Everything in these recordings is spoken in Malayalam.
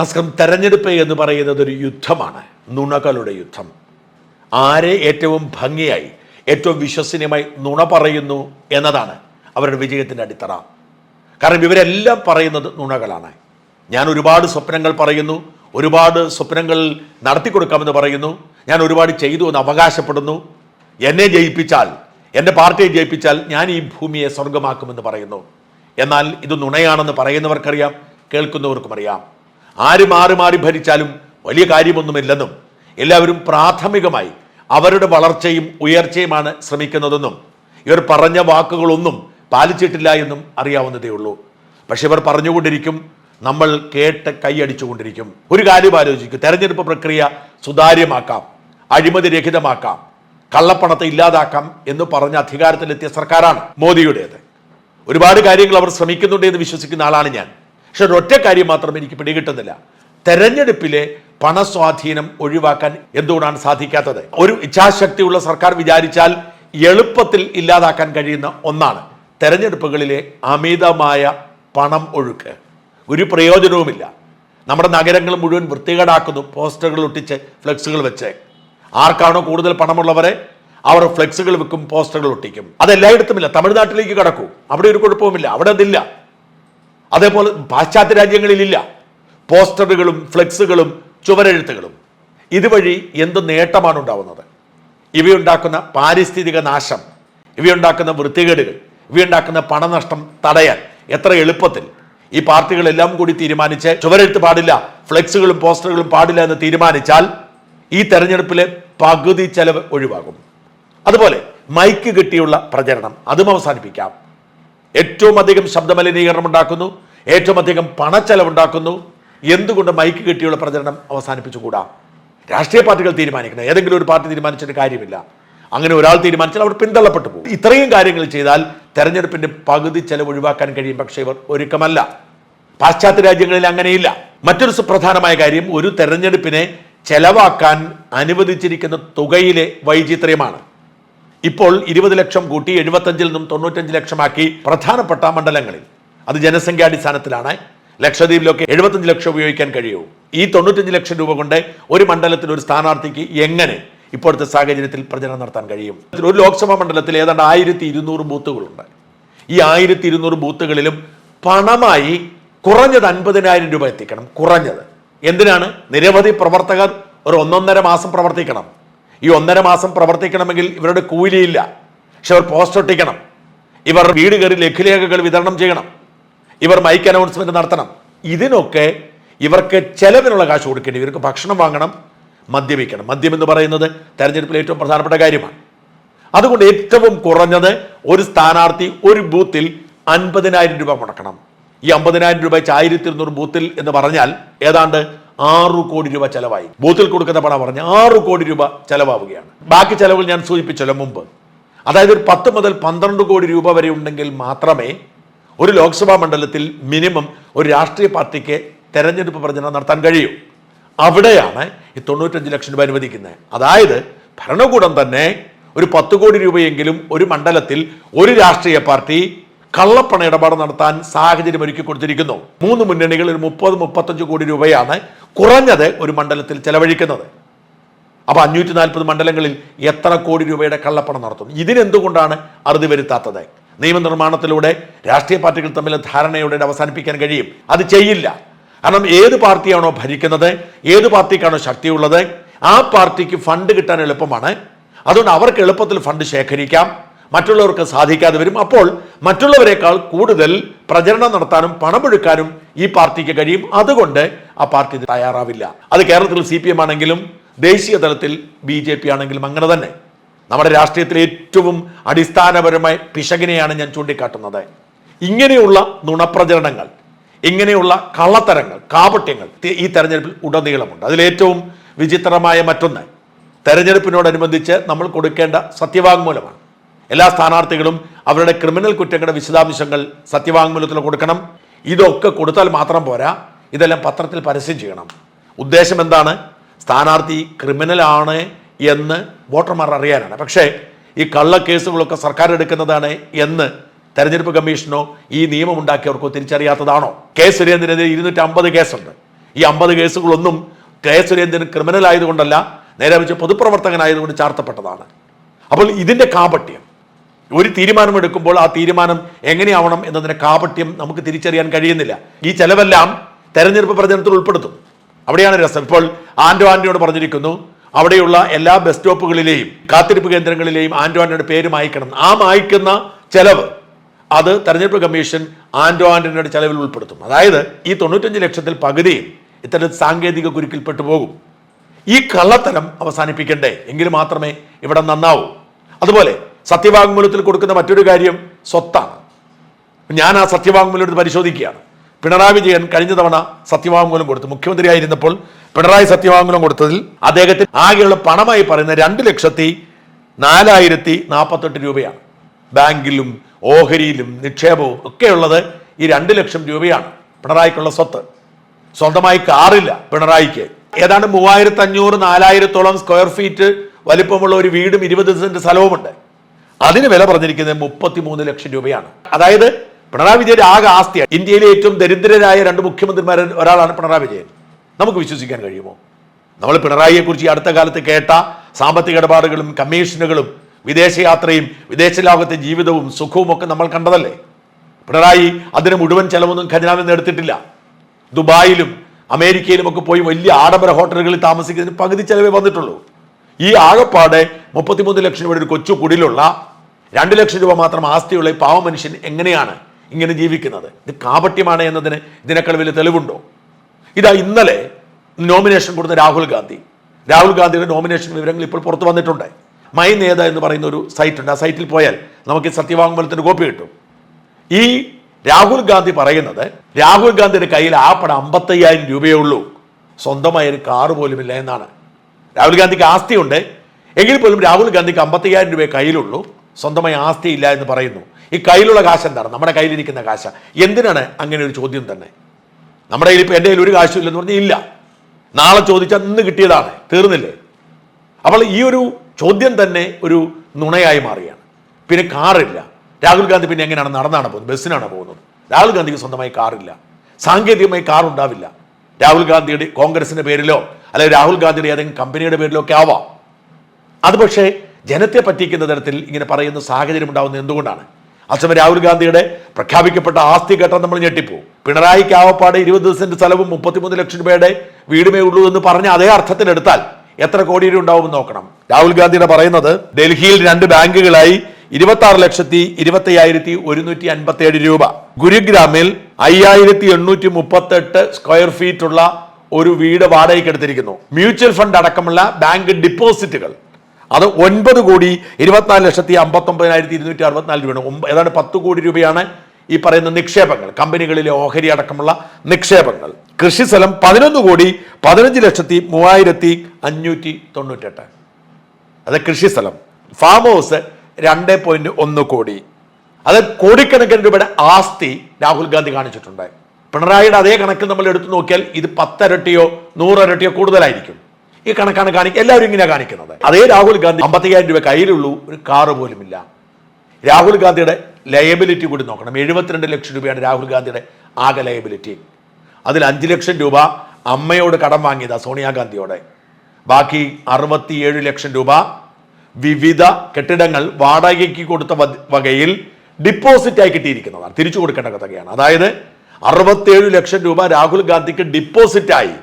നസ്കം തെരഞ്ഞെടുപ്പ് എന്ന് പറയുന്നത് ഒരു യുദ്ധമാണ് നുണകളുടെ യുദ്ധം. ആരെ ഏറ്റവും ഭംഗിയായി ഏറ്റവും വിശ്വസനീയമായി നുണ പറയുന്നു എന്നതാണ് അവരുടെ വിജയത്തിന്റെ അടിത്തറ. കാരണം ഇവരെല്ലാം പറയുന്നത് നുണകളാണ്. ഞാൻ ഒരുപാട് സ്വപ്നങ്ങൾ പറയുന്നു ഒരുപാട് സ്വപ്നങ്ങൾ നടത്തി കൊടുക്കാമെന്ന് പറയുന്നു ഞാൻ ഒരുപാട് ചെയ്തു എന്ന് അവകാശപ്പെടുന്നു. എന്നെ ജയിപ്പിച്ചാൽ എന്റെ പാർട്ടിയെ ജയിപ്പിച്ചാൽ ഞാൻ ഈ ഭൂമിയെ സ്വർഗമാക്കുമെന്ന് പറയുന്നു. എന്നാൽ ഇത് നുണയാണെന്ന് പറയുന്നവർക്കറിയാം കേൾക്കുന്നവർക്കും അറിയാം. ആര് മാറി മാറി ഭരിച്ചാലും വലിയ കാര്യമൊന്നുമില്ലെന്നും എല്ലാവരും പ്രാഥമികമായി അവരുടെ വളർച്ചയും ഉയർച്ചയുമാണ് ശ്രമിക്കുന്നതെന്നും ഇവർ പറഞ്ഞ വാക്കുകളൊന്നും പാലിച്ചിട്ടില്ല എന്നും അറിയാവുന്നതേ ഉള്ളൂ. പക്ഷെ ഇവർ പറഞ്ഞുകൊണ്ടിരിക്കും നമ്മൾ കേട്ട് കൈയടിച്ചുകൊണ്ടിരിക്കും ഒരു കാര്യം ആലോചിക്കും തെരഞ്ഞെടുപ്പ് പ്രക്രിയ സുതാര്യമാക്കാം അഴിമതി രഹിതമാക്കാം കള്ളപ്പണത്തെ ഇല്ലാതാക്കാം എന്ന് പറഞ്ഞ അധികാരത്തിലെത്തിയ സർക്കാരാണ് മോദിയുടേത്. ഒരുപാട് കാര്യങ്ങൾ അവർ ശ്രമിക്കുന്നുണ്ട് എന്ന് വിശ്വസിക്കുന്ന ആളാണ് ഞാൻ. പക്ഷെ ഒരൊറ്റ കാര്യം മാത്രം എനിക്ക് പിടികിട്ടുന്നില്ല. തെരഞ്ഞെടുപ്പിലെ പണസ്വാധീനം ഒഴിവാക്കാൻ എന്തുകൊണ്ടാണ് സാധിക്കാത്തത്? ഒരു ഇച്ഛാശക്തിയുള്ള സർക്കാർ വിചാരിച്ചാൽ എളുപ്പത്തിൽ ഇല്ലാതാക്കാൻ കഴിയുന്ന ഒന്നാണ് തെരഞ്ഞെടുപ്പുകളിലെ അമിതമായ പണം ഒഴുക്ക്. ഒരു പ്രയോജനവുമില്ല. നമ്മുടെ നഗരങ്ങൾ മുഴുവൻ വൃത്തികേടാക്കുന്നു പോസ്റ്ററുകൾ ഒട്ടിച്ച് ഫ്ലെക്സുകൾ വെച്ച്. ആർക്കാണോ കൂടുതൽ പണമുള്ളവരെ? അവർ ഫ്ലെക്സുകൾ വെക്കും പോസ്റ്ററുകൾ ഒട്ടിക്കും. അതെല്ലായിടത്തുമില്ല. തമിഴ്നാട്ടിലേക്ക് കടക്കൂ. അവിടെ ഒരു കുഴപ്പവുമില്ല. അവിടെ അതില്ല. അതേപോലെ പാശ്ചാത്യ രാജ്യങ്ങളിലില്ല. പോസ്റ്ററുകളും ഫ്ലെക്സുകളും ചുവരെഴുത്തുകളും. ഇതുവഴി എന്ത് നേട്ടമാണ് ഉണ്ടാവുന്നത്? ഇവയുണ്ടാക്കുന്ന പാരിസ്ഥിതിക നാശം ഇവയുണ്ടാക്കുന്ന വൃത്തികേടുകൾ ഇവയുണ്ടാക്കുന്ന പണനഷ്ടം തടയാൻ എത്ര എളുപ്പത്തിൽ ഈ പാർട്ടികളെല്ലാം കൂടി തീരുമാനിച്ച് ചുവരെഴുത്ത് പാടില്ല ഫ്ലെക്സുകളും പോസ്റ്ററുകളും പാടില്ല എന്ന് തീരുമാനിച്ചാൽ ഈ തെരഞ്ഞെടുപ്പിലെ പകുതി ചെലവ് ഒഴിവാകും. അതുപോലെ മൈക്ക് കിട്ടിയുള്ള പ്രചരണം അതും അവസാനിപ്പിക്കാം. ഏറ്റവും അധികം ശബ്ദമലിനീകരണം ഉണ്ടാക്കുന്നു ഏറ്റവും അധികം പണച്ചെലവുണ്ടാക്കുന്നു. എന്തുകൊണ്ട് മൈക്ക് കിട്ടിയുള്ള പ്രചരണം അവസാനിപ്പിച്ചുകൂടാ? രാഷ്ട്രീയ പാർട്ടികൾ തീരുമാനിക്കണം. ഏതെങ്കിലും ഒരു പാർട്ടി തീരുമാനിച്ചിട്ട് കാര്യമില്ല. അങ്ങനെ ഒരാൾ തീരുമാനിച്ചാൽ അവർ പിന്തള്ളപ്പെട്ടു പോകും. ഇത്രയും കാര്യങ്ങൾ ചെയ്താൽ തെരഞ്ഞെടുപ്പിന്റെ പകുതി ചെലവ് ഒഴിവാക്കാൻ കഴിയും പക്ഷേ ഇവർ ഒരുക്കമല്ല. പാശ്ചാത്യ രാജ്യങ്ങളിൽ അങ്ങനെയില്ല. മറ്റൊരു സുപ്രധാനമായ കാര്യം ഒരു തെരഞ്ഞെടുപ്പിനെ ചെലവാക്കാൻ അനുവദിച്ചിരിക്കുന്ന തുകയിലെ വൈചിത്ര്യമാണ്. ഇപ്പോൾ ഇരുപത് ലക്ഷം കൂട്ടി എഴുപത്തഞ്ചിൽ നിന്നും തൊണ്ണൂറ്റഞ്ച് ലക്ഷമാക്കി പ്രധാനപ്പെട്ട മണ്ഡലങ്ങളിൽ. അത് ജനസംഖ്യാടിസ്ഥാനത്തിലാണ്. ലക്ഷദ്വീപിലൊക്കെ എഴുപത്തഞ്ച് ലക്ഷം ഉപയോഗിക്കാൻ കഴിയൂ. ഈ തൊണ്ണൂറ്റഞ്ച് ലക്ഷം രൂപ കൊണ്ട് ഒരു മണ്ഡലത്തിൽ ഒരു സ്ഥാനാർത്ഥിക്ക് എങ്ങനെ ഇപ്പോഴത്തെ സാഹചര്യത്തിൽ പ്രചരണം നടത്താൻ കഴിയും? ഒരു ലോക്സഭാ മണ്ഡലത്തിൽ ഏതാണ്ട് ആയിരത്തി ഇരുന്നൂറ് ബൂത്തുകളുണ്ട്. ഈ ആയിരത്തി ഇരുന്നൂറ് ബൂത്തുകളിലും പണമായി കുറഞ്ഞത് അൻപതിനായിരം രൂപ എത്തിക്കണം. കുറഞ്ഞത്. എന്തിനാണ്? നിരവധി പ്രവർത്തകർ ഒരു ഒന്നൊന്നര മാസം പ്രവർത്തിക്കണം. ഈ ഒന്നര മാസം പ്രവർത്തിക്കണമെങ്കിൽ ഇവരുടെ കൂലിയില്ല. പക്ഷെ അവർ പോസ്റ്റ് ഒട്ടിക്കണം. ഇവർ വീട് കയറി ലഘുലേഖകൾ വിതരണം ചെയ്യണം. ഇവർ മൈക്ക് അനൗൺസ്മെന്റ് നടത്തണം. ഇതിനൊക്കെ ഇവർക്ക് ചെലവിനുള്ള കാശ് കൊടുക്കേണ്ടി ഇവർക്ക് ഭക്ഷണം വാങ്ങണം മദ്യപിക്കണം മദ്യം എന്ന് പറയുന്നത് തെരഞ്ഞെടുപ്പിൽ ഏറ്റവും പ്രധാനപ്പെട്ട കാര്യമാണ്. അതുകൊണ്ട് ഏറ്റവും കുറഞ്ഞത് ഒരു സ്ഥാനാർത്ഥി ഒരു ബൂത്തിൽ അൻപതിനായിരം രൂപ മുടക്കണം. ഈ അമ്പതിനായിരം രൂപ വെച്ച് ആയിരത്തി ഇരുന്നൂറ് ബൂത്തിൽ എന്ന് പറഞ്ഞാൽ ഏതാണ്ട് ആറു കോടി രൂപ ചെലവായി. ബൂത്തിൽ കൊടുക്കുന്ന പണം പറഞ്ഞ ആറു കോടി രൂപ ചെലവാവുകയാണ്. ബാക്കി ചെലവുകൾ ഞാൻ സൂചിപ്പിച്ചല്ലോ മുമ്പ്. അതായത് ഒരു പത്ത് മുതൽ പന്ത്രണ്ട് കോടി രൂപ വരെ ഉണ്ടെങ്കിൽ മാത്രമേ ഒരു ലോക്സഭാ മണ്ഡലത്തിൽ മിനിമം ഒരു രാഷ്ട്രീയ പാർട്ടിക്ക് തെരഞ്ഞെടുപ്പ് പ്രചരണം നടത്താൻ കഴിയൂ. അവിടെയാണ് ഈ തൊണ്ണൂറ്റഞ്ച് ലക്ഷം രൂപ അനുവദിക്കുന്നത്. അതായത് ഭരണകൂടം തന്നെ ഒരു പത്ത് കോടി രൂപയെങ്കിലും ഒരു മണ്ഡലത്തിൽ ഒരു രാഷ്ട്രീയ പാർട്ടി കള്ളപ്പണ ഇടപാട് നടത്താൻ സാഹചര്യം ഒരുക്കി കൊടുത്തിരിക്കുന്നു. മൂന്ന് മുന്നണികൾ ഒരു മുപ്പത് മുപ്പത്തഞ്ച് കോടി രൂപയാണ് കുറഞ്ഞത് ഒരു മണ്ഡലത്തിൽ ചെലവഴിക്കുന്നത്. അപ്പോൾ അഞ്ഞൂറ്റി നാൽപ്പത് മണ്ഡലങ്ങളിൽ എത്ര കോടി രൂപയുടെ കള്ളപ്പണം നടത്തുന്നു? ഇതിനെന്തുകൊണ്ടാണ് അറുതി വരുത്താത്തത്? നിയമനിർമ്മാണത്തിലൂടെ രാഷ്ട്രീയ പാർട്ടികൾ തമ്മിൽ ധാരണയോടെ അവസാനിപ്പിക്കാൻ കഴിയും. അത് ചെയ്യില്ല. കാരണം ഏത് പാർട്ടിയാണോ ഭരിക്കുന്നത് ഏത് പാർട്ടിക്കാണോ ശക്തിയുള്ളത് ആ പാർട്ടിക്ക് ഫണ്ട് കിട്ടാൻ എളുപ്പമാണ്. അതുകൊണ്ട് അവർക്ക് എളുപ്പത്തിൽ ഫണ്ട് ശേഖരിക്കാം. മറ്റുള്ളവർക്ക് സാധിക്കാതെ വരും. അപ്പോൾ മറ്റുള്ളവരെക്കാൾ കൂടുതൽ പ്രചരണം നടത്താനും പണമൊഴുക്കാനും ഈ പാർട്ടിക്ക് കഴിയും. അതുകൊണ്ട് ആ പാർട്ടി തയ്യാറാവില്ല. അത് കേരളത്തിൽ സി പി എം ആണെങ്കിലും ദേശീയ തലത്തിൽ ബി ജെ പി ആണെങ്കിലും അങ്ങനെ തന്നെ. നമ്മുടെ രാഷ്ട്രീയത്തിലെ ഏറ്റവും അടിസ്ഥാനപരമായ പിശകിനെയാണ് ഞാൻ ചൂണ്ടിക്കാട്ടുന്നത്. ഇങ്ങനെയുള്ള നുണപ്രചരണങ്ങൾ ഇങ്ങനെയുള്ള കള്ളത്തരങ്ങൾ കാപട്യങ്ങൾ ഈ തെരഞ്ഞെടുപ്പിൽ ഉടനീളമുണ്ട്. അതിലേറ്റവും വിചിത്രമായ മറ്റൊന്ന് തെരഞ്ഞെടുപ്പിനോടനുബന്ധിച്ച് നമ്മൾ കൊടുക്കേണ്ട സത്യവാങ്മൂലമാണ്. എല്ലാ സ്ഥാനാർത്ഥികളും അവരുടെ ക്രിമിനൽ കുറ്റങ്ങളുടെ വിശദാംശങ്ങൾ സത്യവാങ്മൂലത്തിൽ കൊടുക്കണം. ഇതൊക്കെ കൊടുത്താൽ മാത്രം പോരാ. ഇതെല്ലാം പത്രത്തിൽ പരസ്യം ചെയ്യണം. ഉദ്ദേശം എന്താണ്? സ്ഥാനാർത്ഥി ക്രിമിനലാണ് എന്ന് വോട്ടർമാർ അറിയാനാണ്. പക്ഷേ ഈ കള്ള കേസുകളൊക്കെ സർക്കാർ എടുക്കുന്നതാണ് എന്ന് തെരഞ്ഞെടുപ്പ് കമ്മീഷനോ ഈ നിയമം ഉണ്ടാക്കിയവർക്കോ തിരിച്ചറിയാത്തതാണോ? കെ. സുരേന്ദ്രനെതിരെ ഇരുന്നൂറ്റി അമ്പത് കേസുണ്ട്. ഈ അമ്പത് കേസുകളൊന്നും കെ. സുരേന്ദ്രൻ ക്രിമിനൽ ആയതുകൊണ്ടല്ല നേരെ വെച്ച് പൊതുപ്രവർത്തകനായതുകൊണ്ട് ചാർത്തപ്പെട്ടതാണ്. അപ്പോൾ ഇതിന്റെ കാപട്യം ഒരു തീരുമാനം എടുക്കുമ്പോൾ ആ തീരുമാനം എങ്ങനെയാവണം എന്നതിന്റെ കാപട്യം നമുക്ക് തിരിച്ചറിയാൻ കഴിയുന്നില്ല. ഈ ചെലവെല്ലാം തെരഞ്ഞെടുപ്പ് പ്രചരണത്തിൽ ഉൾപ്പെടുത്തും. അവിടെയാണ് രസം. ഇപ്പോൾ ആൻഡോ ആൻഡിയോട് പറഞ്ഞിരിക്കുന്നു അവിടെയുള്ള എല്ലാ ബസ് സ്റ്റോപ്പുകളിലെയും കാത്തിരിപ്പ് കേന്ദ്രങ്ങളിലെയും ആൻഡോ ആൻഡിയുടെ പേര് മായ്ക്കണം. ആ മായ്ക്കുന്ന ചെലവ് അത് തെരഞ്ഞെടുപ്പ് കമ്മീഷൻ ആൻഡോ ആന്റണിയുടെ ചെലവിൽ ഉൾപ്പെടുത്തും. അതായത് ഈ തൊണ്ണൂറ്റഞ്ച് ലക്ഷത്തിൽ പകുതിയും ഇത്തരം സാങ്കേതിക കുരുക്കിൽപ്പെട്ടു പോകും. ഈ കള്ളത്തരം അവസാനിപ്പിക്കണ്ടേ? എങ്കിൽ മാത്രമേ ഇവിടെ നന്നാവൂ. അതുപോലെ സത്യവാങ്മൂലത്തിൽ കൊടുക്കുന്ന മറ്റൊരു കാര്യം സ്വത്താണ്. ഞാൻ ആ സത്യവാങ്മൂലം എടുത്ത് പരിശോധിക്കുകയാണ്. പിണറായി വിജയൻ കഴിഞ്ഞ തവണ സത്യവാങ്മൂലം കൊടുത്തു. മുഖ്യമന്ത്രിയായിരുന്നപ്പോൾ പിണറായി സത്യവാങ്മൂലം കൊടുത്തതിൽ അദ്ദേഹത്തിന് ആകെയുള്ള പണമായി പറയുന്ന രണ്ട് ലക്ഷത്തി നാലായിരത്തി നാൽപ്പത്തെട്ട് രൂപയാണ്. ബാങ്കിലും ഓഹരിയിലും നിക്ഷേപവും ഒക്കെയുള്ളത് ഈ രണ്ട് ലക്ഷം രൂപയാണ് പിണറായിക്കുള്ള സ്വത്ത്. സ്വന്തമായി കാറില്ല പിണറായിക്ക്. ഏതാണ്ട് മൂവായിരത്തി അഞ്ഞൂറ് നാലായിരത്തോളം സ്ക്വയർ ഫീറ്റ് വലിപ്പമുള്ള ഒരു വീടും ഇരുപത് സെന്റ് സ്ഥലവുമുണ്ട്. അതിന് വില പറഞ്ഞിരിക്കുന്നത് മുപ്പത്തിമൂന്ന് ലക്ഷം രൂപയാണ്. അതായത് പിണറായി വിജയന്റെ ആകെ ആസ്തിയാണ്. ഇന്ത്യയിലെ ഏറ്റവും ദരിദ്രരായ രണ്ട് മുഖ്യമന്ത്രിമാരിൽ ഒരാളാണ് പിണറായി വിജയൻ. നമുക്ക് വിശ്വസിക്കാൻ കഴിയുമോ? നമ്മൾ പിണറായിയെ കുറിച്ച് അടുത്ത കാലത്ത് കേട്ട സാമ്പത്തിക ഇടപാടുകളും കമ്മീഷനുകളും വിദേശയാത്രയും വിദേശ ലോകത്തെ ജീവിതവും സുഖവും ഒക്കെ നമ്മൾ കണ്ടതല്ലേ? പിണറായി അതിന് മുഴുവൻ ചെലവൊന്നും ഖജനാവിൽ നിന്ന് എടുത്തിട്ടില്ല. ദുബായിലും അമേരിക്കയിലും ഒക്കെ പോയി വലിയ ആഡംബര ഹോട്ടലുകളിൽ താമസിക്കുന്നതിന് പകുതി ചെലവേ വന്നിട്ടുള്ളൂ. ഈ ആകെപ്പാടെ മുപ്പത്തിമൂന്ന് ലക്ഷം രൂപയുടെ ഒരു കൊച്ചു കുടിലുള്ള രണ്ട് ലക്ഷം രൂപ മാത്രം ആസ്തിയുള്ള ഈ പാവ മനുഷ്യൻ എങ്ങനെയാണ് ഇങ്ങനെ ജീവിക്കുന്നത്? ഇത് കാപട്യമാണ് എന്നതിന് ഇതിനേക്കാൾ വലിയ തെളിവുണ്ടോ? ഇതാ ഇന്നലെ നോമിനേഷൻ കൊടുത്ത രാഹുൽ ഗാന്ധി. രാഹുൽ ഗാന്ധിയുടെ നോമിനേഷൻ വിവരങ്ങൾ ഇപ്പോൾ പുറത്തു വന്നിട്ടുണ്ട്. മൈ നേത എന്ന് പറയുന്ന ഒരു സൈറ്റ് ഉണ്ട്. ആ സൈറ്റിൽ പോയാൽ നമുക്ക് ഈ കോപ്പി കിട്ടും. ഈ രാഹുൽ ഗാന്ധി പറയുന്നത് രാഹുൽ ഗാന്ധിയുടെ കയ്യിൽ ആ പണം അമ്പത്തയ്യായിരം രൂപയേ ഉള്ളൂ. സ്വന്തമായ ഒരു കാറ് പോലുമില്ല എന്നാണ്. രാഹുൽ ഗാന്ധിക്ക് ആസ്തിയുണ്ട്. എങ്കിൽ പോലും രാഹുൽ ഗാന്ധിക്ക് അമ്പത്തയ്യായിരം രൂപയെ കയ്യിലുള്ളൂ. സ്വന്തമായി ആസ്തി ഇല്ല എന്ന് പറയുന്നു. ഈ കയ്യിലുള്ള കാശ് എന്താണ്? നമ്മുടെ കയ്യിലിരിക്കുന്ന കാശ. എന്തിനാണ് അങ്ങനെ ഒരു ചോദ്യം തന്നെ? നമ്മുടെ കയ്യിൽ ഇപ്പോൾ എന്റെ കയ്യിൽ ഒരു കാശും ഇല്ലെന്ന് പറഞ്ഞാൽ ഇല്ല. നാളെ ചോദിച്ചാൽ ഇന്ന് കിട്ടിയതാണ്. തീർന്നില്ലേ? അപ്പോൾ ഈ ഒരു ചോദ്യം തന്നെ ഒരു നുണയായി മാറിയാണ് പിന്നെ കാറില്ല. രാഹുൽ ഗാന്ധി പിന്നെ എങ്ങനെയാണ്? നടന്നാണ് പോകുന്നത്? ബസ്സിനാണ് പോകുന്നത്? രാഹുൽ ഗാന്ധിക്ക് സ്വന്തമായി കാറില്ല. സാങ്കേതികമായി കാർ ഉണ്ടാവില്ല. രാഹുൽ ഗാന്ധിയുടെ കോൺഗ്രസിന്റെ പേരിലോ അല്ലെങ്കിൽ രാഹുൽ ഗാന്ധിയുടെ ഏതെങ്കിലും കമ്പനിയുടെ പേരിലോ ഒക്കെ ആവാം. അത് പക്ഷേ ജനത്തെ പറ്റിക്കുന്ന തരത്തിൽ ഇങ്ങനെ പറയുന്ന സാഹചര്യം ഉണ്ടാകുന്നത് എന്തുകൊണ്ടാണ്? അച്ഛൻ രാഹുൽ ഗാന്ധിയുടെ പ്രഖ്യാപിക്കപ്പെട്ട ആസ്തി ഘട്ടം നമ്മൾ ഞെട്ടിപ്പോവും. പിണറായിക്ക് ആവപ്പാട് ഇരുപത് സെന്റ് സ്ഥലവും മുപ്പത്തിമൂന്ന് ലക്ഷം രൂപയുടെ വീടുമേ ഉള്ളൂ എന്ന് പറഞ്ഞ അതേ അർത്ഥത്തിലെടുത്താൽ എത്ര കോടി രൂപ ഉണ്ടാവുമെന്ന് നോക്കണം. രാഹുൽ ഗാന്ധിയുടെ പറയുന്നത് ഡൽഹിയിൽ രണ്ട് ബാങ്കുകളായി ഇരുപത്തി ആറ് ലക്ഷത്തി ഇരുപത്തി അയ്യായിരത്തി ഒരുന്നൂറ്റി അൻപത്തി ഏഴ് രൂപ. ഗുരുഗ്രാമിൽ അയ്യായിരത്തി എണ്ണൂറ്റി മുപ്പത്തി എട്ട് സ്ക്വയർ ഫീറ്റ് ഉള്ള ഒരു വീട് വാടകയ്ക്ക് എടുത്തിരിക്കുന്നു. മ്യൂച്വൽ ഫണ്ട് അടക്കമുള്ള ബാങ്ക് ഡിപ്പോസിറ്റുകൾ. അത് ഒൻപത് കോടി ഇരുപത്തിനാല് ലക്ഷത്തി അമ്പത്തൊമ്പതിനായിരത്തി ഇരുന്നൂറ്റി അറുപത്തിനാല് രൂപയാണ്. ഏതാണ്ട് പത്ത് കോടി രൂപയാണ് ഈ പറയുന്ന നിക്ഷേപങ്ങൾ. കമ്പനികളിലെ ഓഹരി അടക്കമുള്ള നിക്ഷേപങ്ങൾ. കൃഷി സ്ഥലം പതിനൊന്ന് കോടി പതിനഞ്ച് ലക്ഷത്തി മൂവായിരത്തി അഞ്ഞൂറ്റി തൊണ്ണൂറ്റെട്ട്. അത് കൃഷി സ്ഥലം. ഫാം ഹൗസ് രണ്ട് പോയിന്റ് ഒന്ന് കോടി. അത് കോടിക്കണക്കിന് രൂപയുടെ ആസ്തി രാഹുൽ ഗാന്ധി കാണിച്ചിട്ടുണ്ട്. പിണറായിയുടെ അതേ കണക്കിൽ നമ്മൾ എടുത്തു നോക്കിയാൽ ഇത് പത്തരട്ടിയോ നൂറരട്ടിയോ കൂടുതലായിരിക്കും. ഈ കണക്കാണ് കാണിക്കുക എല്ലാവരും ഇങ്ങനെയാണ് കാണിക്കുന്നത്. അതേ രാഹുൽ ഗാന്ധി അമ്പത്തയ്യായിരം രൂപ കയ്യിലുള്ളൂ ഒരു കാറ് പോലുമില്ല രാഹുൽ ഗാന്ധിയുടെ ലയബിലിറ്റി കൂടി നോക്കണം. എഴുപത്തിരണ്ട് ലക്ഷം രൂപയാണ് രാഹുൽ ഗാന്ധിയുടെ ആകെ ലയബിലിറ്റി. അതിൽ അഞ്ച് ലക്ഷം രൂപ അമ്മയോട് കടം വാങ്ങിയതാണ് സോണിയാഗാന്ധിയോടെ. ബാക്കി അറുപത്തിയേഴ് ലക്ഷം രൂപ വിവിധ കെട്ടിടങ്ങൾ വാടകയ്ക്ക് കൊടുത്ത വകയിൽ ഡിപ്പോസിറ്റായി കിട്ടിയിരിക്കുന്നതാണ്. തിരിച്ചു കൊടുക്കേണ്ട കഥയാണ് അതായത് അറുപത്തിയേഴ് ലക്ഷം രൂപ രാഹുൽ ഗാന്ധിക്ക് ഡിപ്പോസിറ്റായി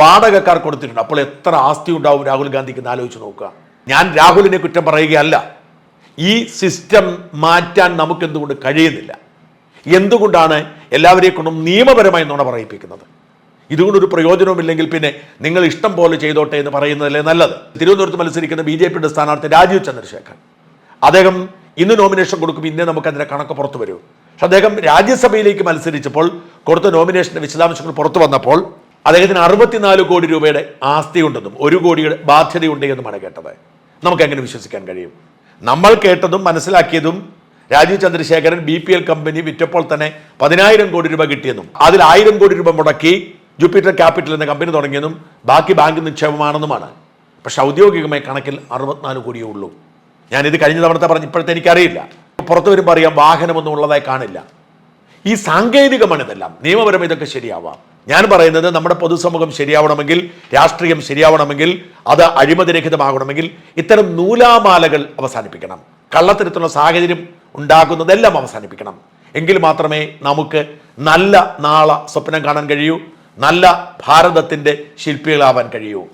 വാടകക്കാർ കൊടുത്തിട്ടുണ്ട്. അപ്പോൾ എത്ര ആസ്തി ഉണ്ടാവും രാഹുൽ ഗാന്ധിക്ക് എന്ന് ആലോചിച്ച് നോക്കുക. ഞാൻ രാഹുലിനെ കുറ്റം പറയുകയല്ല. ഈ സിസ്റ്റം മാറ്റാൻ നമുക്ക് എന്തുകൊണ്ട് കഴിയുന്നില്ല. എന്തുകൊണ്ടാണ് എല്ലാവരെയും കൊണ്ടും നിയമപരമായി നുണ പറയിപ്പിക്കുന്നത്? ഇതുകൊണ്ടൊരു പ്രയോജനവുമില്ലെങ്കിൽ പിന്നെ നിങ്ങൾ ഇഷ്ടം പോലെ ചെയ്തോട്ടെ എന്ന് പറയുന്നതല്ലേ നല്ലത്. തിരുവനന്തപുരത്ത് മത്സരിക്കുന്ന ബി ജെ പിയുടെ സ്ഥാനാർത്ഥി രാജീവ് ചന്ദ്രശേഖർ അദ്ദേഹം ഇന്ന് നോമിനേഷൻ കൊടുക്കും ഇന്നേ നമുക്ക് അതിന്റെ കണക്ക് പുറത്തു വരൂ. പക്ഷെ അദ്ദേഹം രാജ്യസഭയിലേക്ക് മത്സരിച്ചപ്പോൾ കൊടുത്ത നോമിനേഷന്റെ വിശദാംശങ്ങൾ പുറത്തു വന്നപ്പോൾ അദ്ദേഹത്തിന് അറുപത്തിനാല് കോടി രൂപയുടെ ആസ്തി ഉണ്ടെന്നും ഒരു കോടിയുടെ ബാധ്യതയുണ്ട് എന്നുമാണ് കേട്ടത്. നമുക്ക് എങ്ങനെ വിശ്വസിക്കാൻ കഴിയും? നമ്മൾ കേട്ടതും മനസ്സിലാക്കിയതും Rajeev Chandrasekharan B P L company വിറ്റപ്പോൾ തന്നെ പതിനായിരം കോടി രൂപ കിട്ടിയെന്നും അതിൽ ആയിരം കോടി രൂപ മുടക്കി ജൂപ്പിറ്റർ ക്യാപിറ്റൽ എന്ന കമ്പനി തുടങ്ങിയെന്നും ബാക്കി ബാങ്ക് നിക്ഷേപമാണെന്നുമാണ്. പക്ഷെ ഔദ്യോഗികമായ കണക്കിൽ അറുപത്തിനാല് കോടിയേ ഉള്ളൂ. ഞാനിത് കഴിഞ്ഞ തവണത്തെ പറഞ്ഞ് ഇപ്പോഴത്തെ എനിക്കറിയില്ല. പുറത്തു വരുമ്പോൾ അറിയാം വാഹനമൊന്നും ഉള്ളതായി കാണില്ല. ഈ സാങ്കേതികമാണ് ഇതെല്ലാം. നിയമപരം ഇതൊക്കെ ശരിയാവാം. ഞാൻ പറയുന്നത് നമ്മുടെ പൊതുസമൂഹം ശരിയാവണമെങ്കിൽ രാഷ്ട്രീയം ശരിയാവണമെങ്കിൽ അത് അഴിമതിരഹിതമാകണമെങ്കിൽ ഇത്തരം നൂലാമാലകൾ അവസാനിപ്പിക്കണം. കള്ളത്തരത്തിലുള്ള സാഹചര്യം ഉണ്ടാകുന്നതെല്ലാം അവസാനിപ്പിക്കണം. എങ്കിൽ മാത്രമേ നമുക്ക് നല്ല നാളെ സ്വപ്നം കാണാൻ കഴിയൂ നല്ല ഭാരതത്തിന്റെ ശില്പികളാവാൻ കഴിയൂ.